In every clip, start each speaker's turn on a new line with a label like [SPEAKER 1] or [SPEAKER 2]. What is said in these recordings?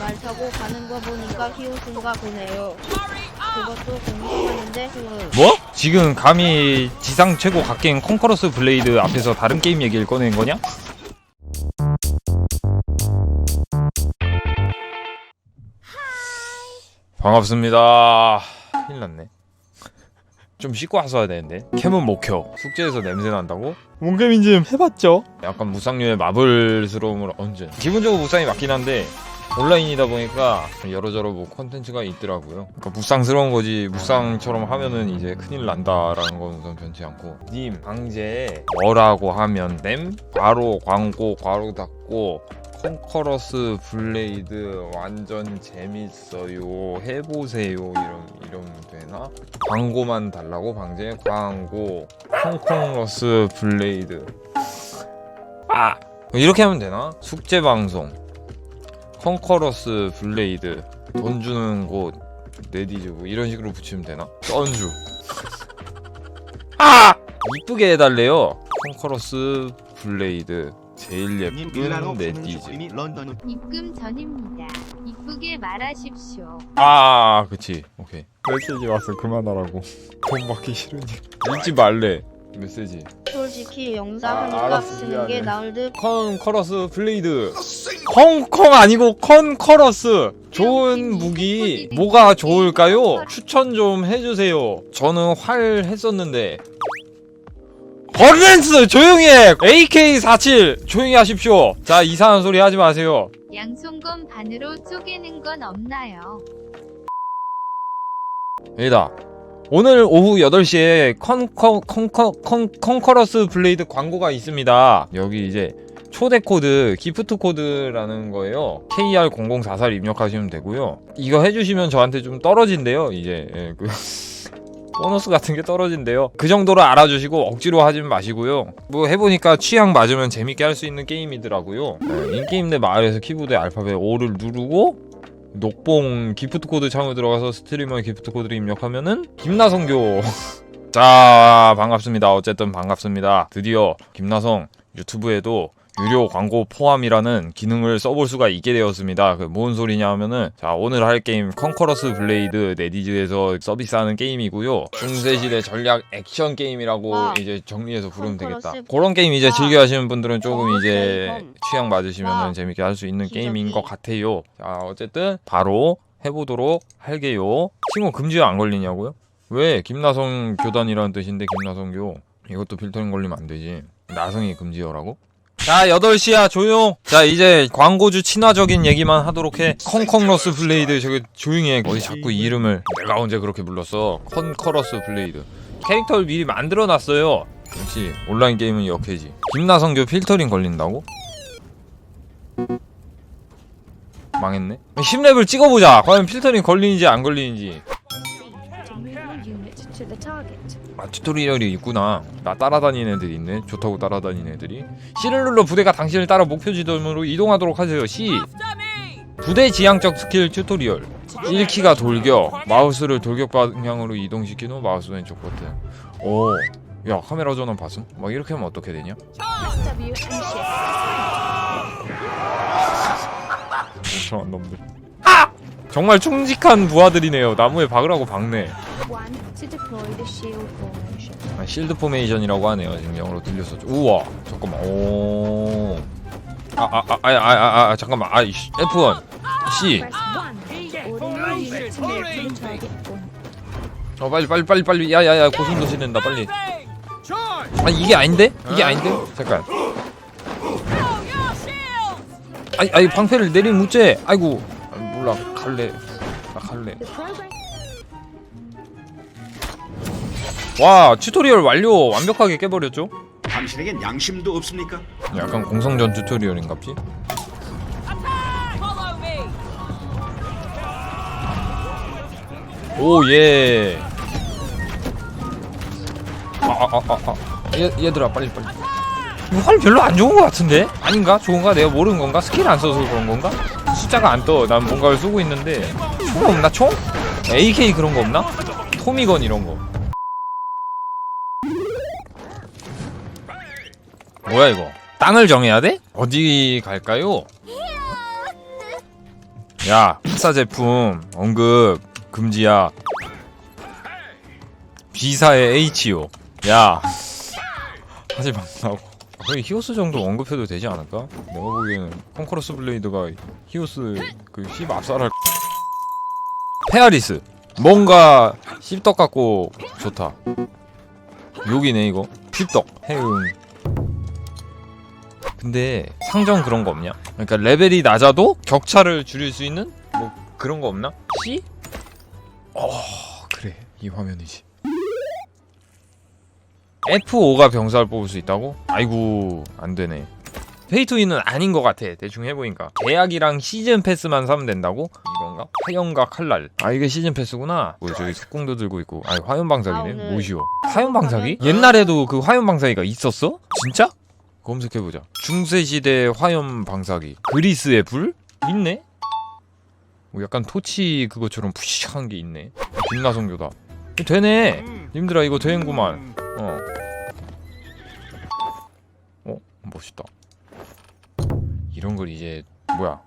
[SPEAKER 1] 말 타고 가는 거 보니까 히읗인가 보네요. 그것도 궁금하는데 히읗.
[SPEAKER 2] 뭐? 지금 감히 지상 최고 갓게임 컨커러스 블레이드 앞에서 다른 게임 얘기를 꺼낸 거냐? 반갑습니다. 큰일 났네. 좀 씻고 왔어야 되는데. 캠은 못 켜. 숙제에서 냄새 난다고? 뭔 게임인지 좀 해봤죠? 약간 무쌍류의 마블스러움을 얹은. 기본적으로 무쌍이 맞긴 한데 온라인이다 보니까 여러저러 뭐 컨텐츠가 있더라고요. 그러니까 무쌍스러운 거지. 무쌍처럼 하면은 이제 큰일 난다라는 건 우선 변치 않고. 님 강제에 뭐라고 하면 됨? 바로 광고 괄호 닫고 컨커러스 블레이드 완전 재밌어요. 해보세요. 이런 이러면 되나? 광고만 달라고? 방제? 광고. 컨커러스 블레이드. 아 이렇게 하면 되나? 숙제 방송 컨커러스 블레이드 돈 주는 곳 네디즈 뭐 이런 식으로 붙이면 되나? 썬주 아! 이쁘게 해달래요 컨커러스 블레이드 제일
[SPEAKER 3] 님
[SPEAKER 2] 예쁜 네디즈
[SPEAKER 4] 입금 전입니다. 이쁘게 말하십시오.
[SPEAKER 2] 아 그치 오케이 메시지 왔어 그만하라고 돈 받기 싫으니 읽지 말래 메시지?
[SPEAKER 1] 솔직히 영상
[SPEAKER 2] 아, 알았어,
[SPEAKER 1] 쓰는 게
[SPEAKER 2] 미안해.
[SPEAKER 1] 나을 듯.
[SPEAKER 2] 컨 커러스 블레이드. 콩콩 아니고 컨 커러스. 좋은 무기. 뭐가 좋을까요? 추천 좀 해주세요. 저는 활 했었는데. 버렌스 조용히 해! AK47 조용히 하십시오. 자 이상한 소리 하지 마세요.
[SPEAKER 4] 양손검 반으로 쪼개는 건 없나요?
[SPEAKER 2] 여기다 오늘 오후 8시에 컨커 컨커 컨 컨커러스 블레이드 광고가 있습니다. 여기 이제 초대 코드 기프트 코드라는 거예요. KR0044를 입력하시면 되고요. 이거 해주시면 저한테 좀 떨어진대요. 이제 예, 그 보너스 같은 게 떨어진대요. 그 정도로 알아주시고 억지로 하지 마시고요. 뭐 해보니까 취향 맞으면 재밌게 할 수 있는 게임이더라고요. 예, 인게임 내 마을에서 키보드에 알파벳 O를 누르고 녹봉 기프트 코드 창을 들어가서 스트리머의 기프트 코드를 입력하면은 김나성교. 자 반갑습니다. 어쨌든 반갑습니다. 드디어 김나성 유튜브에도 유료 광고 포함이라는 기능을 써볼 수가 있게 되었습니다. 그 뭔 소리냐 하면은 자 오늘 할 게임 컨커러스 블레이드 네디즈에서 서비스하는 게임이고요. 중세시대 전략 액션 게임이라고
[SPEAKER 1] 와.
[SPEAKER 2] 이제 정리해서 부르면 되겠다. 그런 게임 이제
[SPEAKER 1] 와.
[SPEAKER 2] 즐겨 하시는 분들은 조금 이제
[SPEAKER 1] 컨.
[SPEAKER 2] 취향 맞으시면은
[SPEAKER 1] 와.
[SPEAKER 2] 재밌게 할 수 있는. 게임인 것 같아요. 자 어쨌든 바로 해보도록 할게요. 친구 금지어 안 걸리냐고요? 왜 김나성 교단이라는 뜻인데 김나성교 이것도 필터링 걸리면 안 되지. 나성이 금지어라고? 자 8시야. 조용. 자 이제 광고주 친화적인 얘기만 하도록 해. 컨컨러스 블레이드. 저기 조용히 해. 어디 자꾸 이 이름을. 내가 언제 그렇게 불렀어? 컨커러스 블레이드. 캐릭터를 미리 만들어 놨어요. 역시 온라인 게임은 역해지. 김나성교 필터링 걸린다고? 망했네. 10렙을 찍어보자. 과연 필터링 걸리는지 안 걸리는지
[SPEAKER 1] to the target.
[SPEAKER 2] 아 튜토리얼이 있구나. 나 따라다니는 애들이 있네. 좋다고 따라다니는 애들이. C를 눌러 부대가 당신을 따라 목표 지점으로 이동하도록 하세요. C 부대 지향적 스킬 튜토리얼. 1키가 돌격. 마우스를 돌격 방향으로 이동시킨 후 마우스 왼쪽 버튼. 오 야 카메라 전원 봤음? 막 이렇게 하면 어떻게 되냐? 놈들. 정말 충직한 부하들이네요. 나무에 박으라고 박네
[SPEAKER 1] to deploy the shield formation.
[SPEAKER 2] 아, 실드 포메이션이라고 하네요. 지금 영어로 들렸었죠. 우와, 잠깐만. 오. 아, 아, 아, 아, 아, 아, 아 잠깐만. 아, 이씨. F1, C.
[SPEAKER 1] Press one to order your unit to move to the target point.
[SPEAKER 2] 어, 빨리, 빨리, 빨리, 빨리. 야, 야, 야, 고슴도 지낸다. 빨리. 아, 이게 아닌데? 이게 아닌데? 잠깐. 아이, 아이, 방패를 내리면 무죄. 아이고. 아, 몰라. 갈래. 나 갈래.
[SPEAKER 1] The program.
[SPEAKER 2] 와, 튜토리얼 완료. 완벽하게 깨버렸죠?
[SPEAKER 3] 당신에겐 양심도 없습니까?
[SPEAKER 2] 약간 공성전 튜토리얼인갑지? 오 예. 아아아 아, 아, 아. 얘 얘들아 빨리 빨리. 활 별로 안 좋은 것 같은데? 아닌가? 좋은가? 내가 모르는 건가? 스킬 안 써서 그런 건가? 숫자가 안 떠. 난 뭔가를 쓰고 있는데 총 없나? 총? AK 그런 거 없나? 토미건 이런 거. 뭐야 이거? 땅을 정해야 돼? 어디 갈까요? 야 학사 제품 언급 금지야 B사의 HO 야 하지 말라고 거의 히오스 정도 언급해도 되지 않을까? 내가 보기에는 콩커러스 블레이드가 히오스 그씹 압살할 페아리스 뭔가 씹떡 같고 좋다 욕이네 이거 씹떡 해응 근데 상점 그런 거 없냐? 그러니까 레벨이 낮아도 격차를 줄일 수 있는 뭐 그런 거 없나? C? 어 그래 이 화면이지 F5가 병사를 뽑을 수 있다고? 아이고 안 되네 페이투인은 아닌 것 같아 대충 해보니까 계약이랑 시즌 패스만 사면 된다고? 이건가? 화염과 칼날 아 이게 시즌 패스구나 뭐 저기 속공도 들고 있고 아 화염
[SPEAKER 1] 아,
[SPEAKER 2] 방사기네 뭐시오 화염 방사기? 옛날에도 그 화염 방사기가 있었어? 진짜? 검색해보자. 중세시대 화염 방사기. 그리스의 불? 있네? 뭐 약간 토치 그것처럼 푸시한 게 있네. 빛나성교다 되네. 님들아 이거 되는구만. 어. 어? 멋있다. 이런 걸 이제 뭐야?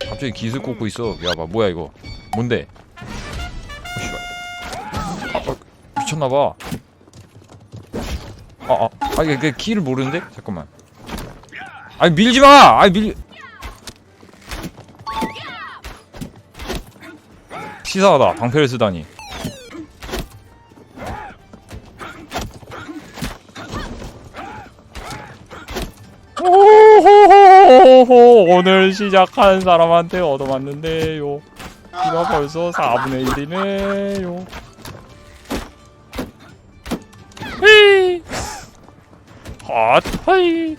[SPEAKER 2] 갑자기 기술 꽂고 있어. 야봐 뭐야 이거? 뭔데? 어. 아, 어, 미쳤나봐 아아 아, 이게 그 키를 모르는데? 잠깐만. 아니 밀지 마! 아니 밀 치사하다. 방패를 쓰다니. 오호호호호 오늘 시작한 사람한테 얻어맞는데요. 이거 벌써 4분의 1이네요. 휘 핫, 하이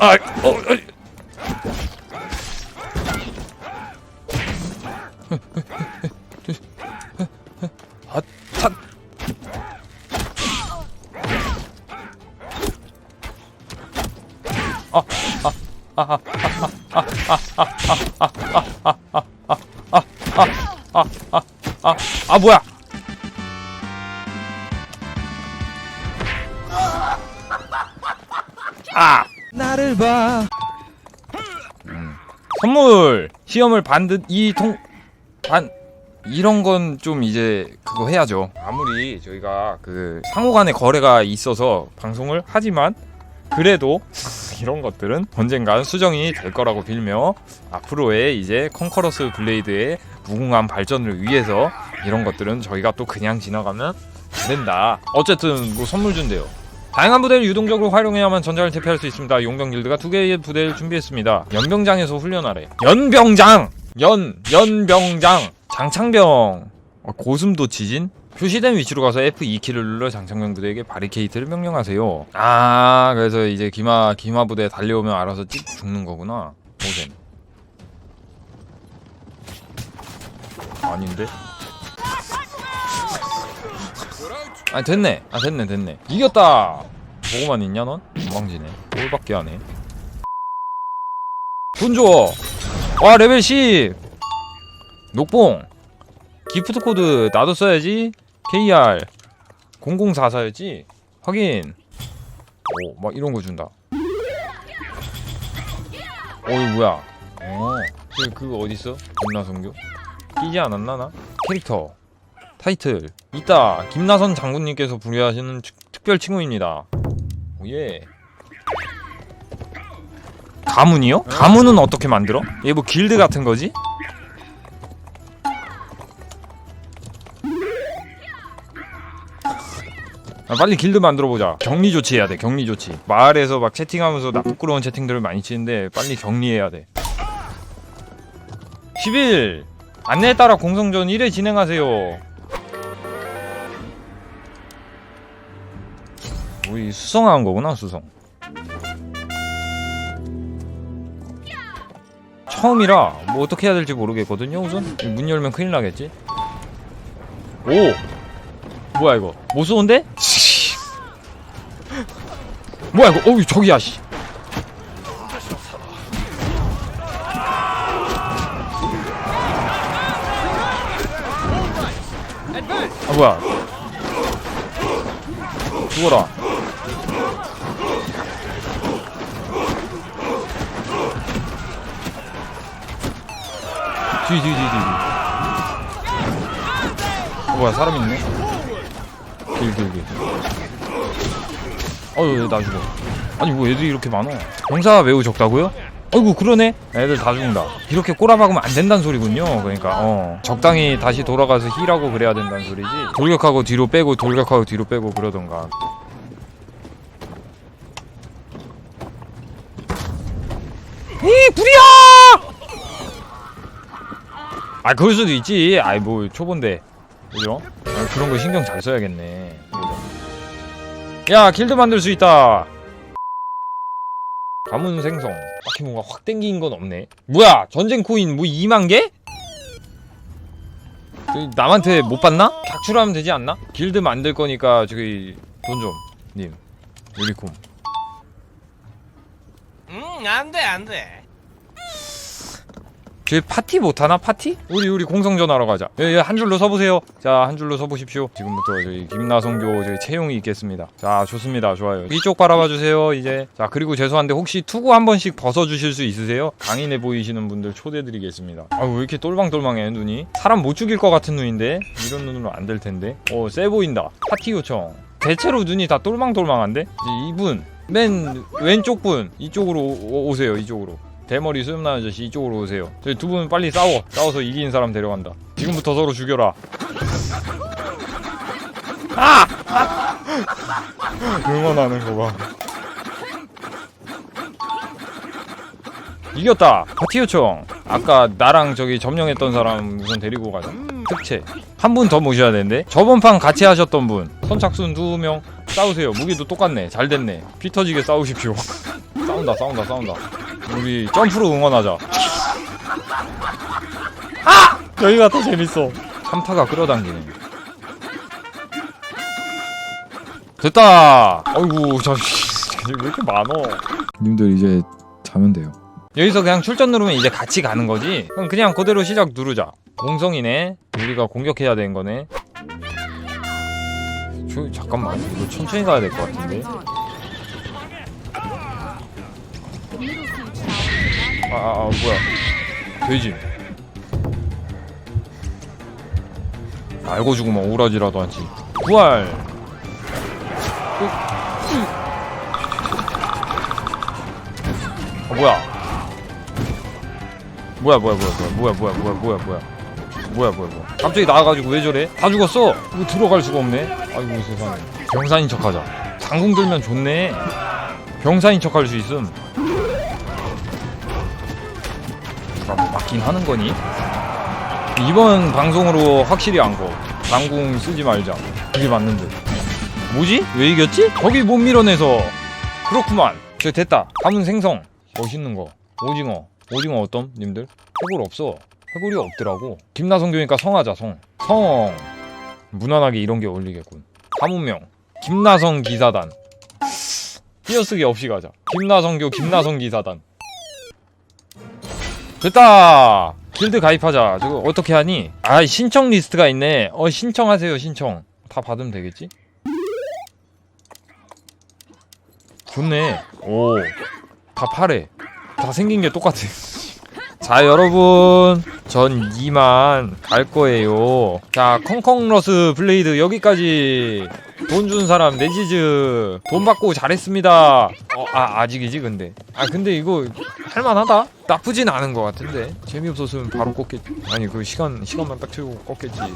[SPEAKER 2] 아, 어, 어이. 핫, 핫. 아, 아, 아, 아, 아, 아, 아, 아, 아, 아, 뭐야? 음. 선물 시험을 반듯 이통반 이런 건 좀 이제 그거 해야죠. 아무리 저희가 그 상호간의 거래가 있어서 방송을 하지만 그래도 이런 것들은 언젠간 수정이 될 거라고 빌며 앞으로의 이제 컨커러스 블레이드의 무궁한 발전을 위해서 이런 것들은 저희가 또 그냥 지나가면 안 된다. 어쨌든 뭐 선물 준대요. 다양한 부대를 유동적으로 활용해야만 전장을 대피할 수 있습니다. 용병 길드가 두 개의 부대를 준비했습니다. 연병장에서 훈련하래. 연병장! 연, 연병장! 장창병! 어, 고슴도 지진? 표시된 위치로 가서 F2키를 눌러 장창병 부대에게 바리케이트를 명령하세요. 아, 그래서 이제 기마, 기마 부대 달려오면 알아서 찍 죽는 거구나. 오셈. 아닌데? 아 됐네. 아 됐네 됐네. 이겼다. 보고만 있냐 넌? 건방지네. 꼴밖에 안해. 돈 줘! 와 레벨 10 녹봉. 기프트 코드 나도 써야지. KR 0044였지? 확인. 오 막 이런 거 준다. 어 이거 뭐야? 어 그, 그거 어딨어? 김나성교? 끼지 않았나 나? 캐릭터 타이틀 있다 김나선 장군님께서 부여하시는 특- 특별 칭호입니다 오예 가문이요? 가문은 어떻게 만들어? 얘 뭐 길드 같은 거지? 아, 빨리 길드 만들어 보자. 격리 조치해야 돼. 격리 조치. 마을에서 막 채팅하면서 나 부끄러운 채팅들을 많이 치는데 빨리 격리해야 돼. 10일 안내에 따라 공성전 1회 진행하세요. 우리 수성한 거구나 수성. 처음이라 뭐 어떻게 해야 될지 모르겠거든요 우선. 문 열면 큰일 나겠지. 오! 뭐야 이거? 못 쏘는데? 뭐야 이거? 어우 저기야 씨. 아 뭐야? 죽어라 뒤, 뒤, 뒤, 뒤. 어, 뭐야, 사람 있네? 길, 길, 길. 어휴, 나 죽어. 아니, 뭐 애들이 이렇게 많아? 병사가 매우 적다고요? 아이고, 그러네? 애들 다 죽는다. 이렇게 꼬라박으면 안 된다는 소리군요. 그러니까, 어. 적당히 다시 돌아가서 힐하고 그래야 된다는 소리지. 돌격하고 뒤로 빼고, 돌격하고 뒤로 빼고 그러던가. 이 불이야! 아 그럴 수도 있지. 아이 뭐 초본데, 그죠? 아, 그런 거 신경 잘 써야겠네. 그죠? 야 길드 만들 수 있다. 가문 생성. 딱히 뭔가 확 땡긴 건 없네. 뭐야 전쟁 코인 뭐 2만 개? 남한테 못 받나? 객출하면 되지 않나? 길드 만들 거니까 저기 돈 좀, 님. 유리콤.
[SPEAKER 5] 음, 안 돼, 안 돼.
[SPEAKER 2] 저희 파티 못하나 파티? 우리 우리 공성전하러 가자. 예, 예, 한 줄로 서보세요. 자 한 줄로 서보십시오. 지금부터 저희 김나성교 저희 채용이 있겠습니다. 자 좋습니다. 좋아요. 이쪽 바라봐 주세요 이제. 자 그리고 죄송한데 혹시 투구 한 번씩 벗어주실 수 있으세요? 강인해 보이시는 분들 초대드리겠습니다. 아왜 이렇게 똘망똘망해 눈이? 사람 못 죽일 것 같은 눈인데? 이런 눈으로 안 될 텐데. 어쎄 보인다. 파티 요청. 대체로 눈이 다 똘망똘망한데? 이제 이분 맨 왼쪽 분 이쪽으로 오, 오세요 이쪽으로 대머리 수염난 아저씨 이쪽으로 오세요. 저희 두 분 빨리 싸워. 싸워서 이긴 사람 데려간다. 지금부터 서로 죽여라. 아! 응원하는 거 봐. 이겼다. 파티 요청. 아까 나랑 저기 점령했던 사람 우선 데리고 가자. 특채. 한 분 더 모셔야 되는데. 저번 판 같이 하셨던 분. 선착순 두 명. 싸우세요. 무기도 똑같네. 잘 됐네. 피 터지게 싸우십시오. 싸운다, 싸운다, 싸운다. 우리 점프로 응원하자. 아! 여기가 더 재밌어. 삼타가 끌어당기네. 됐다. 아이고, 저 왜 이렇게 많어? 님들 이제 자면 돼요. 여기서 그냥 출전 누르면 이제 같이 가는 거지. 그럼 그냥 그대로 시작 누르자. 공성이네. 우리가 공격해야 되는 거네. 저, 잠깐만, 이거 천천히 가야 될 것 같은데. 아, 아, 아 뭐야. 돼지. 알고 죽으면 오라지라도 하지. 부활. 아 뭐야? 뭐야 뭐야 뭐야 뭐야 뭐야 뭐야 뭐야 뭐야 뭐야. 뭐야 뭐야 뭐야. 갑자기 나와가지고 왜 저래? 다 죽었어. 이거 들어갈 수가 없네. 아이고 세상에. 병사인 척하자. 장궁 들면 좋네. 병사인 척할 수 있음 맞긴 하는 거니? 이번 방송으로 확실히 안거 장궁 쓰지 말자. 그게 맞는데. 뭐지? 왜 이겼지? 거기 못 밀어내서. 그렇구만. 저 됐다. 가문 생성. 멋있는 거. 오징어. 오징어 어떤 님들? 해골 없어. 해골이 없더라고. 김나성 교니까 성하자 성성. 무난하게 이런 게 어울리겠군. 가문명. 김나성 기사단. 띄어쓰기 없이 가자. 김나성교 김나성 기사단 됐다! 길드 가입하자. 저거 어떻게 하니? 아 신청 리스트가 있네. 어 신청하세요 신청. 다 받으면 되겠지? 좋네. 오다 파래 다 생긴 게 똑같아 자 여러분. 전 이만 갈 거예요. 자 컹컹러스 블레이드 여기까지. 돈 준 사람 네지즈 돈 받고 잘했습니다. 어, 아 아직이지 근데. 아 근데 이거 할만하다? 나쁘진 않은 것 같은데. 재미없었으면 바로 껐겠지 아니 그 시간 시간만 딱 채우고 껐겠지.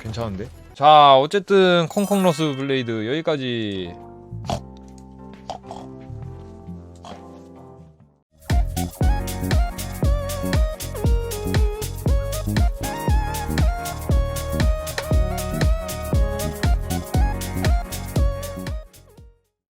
[SPEAKER 2] 괜찮은데? 자 어쨌든 컹컹러스 블레이드 여기까지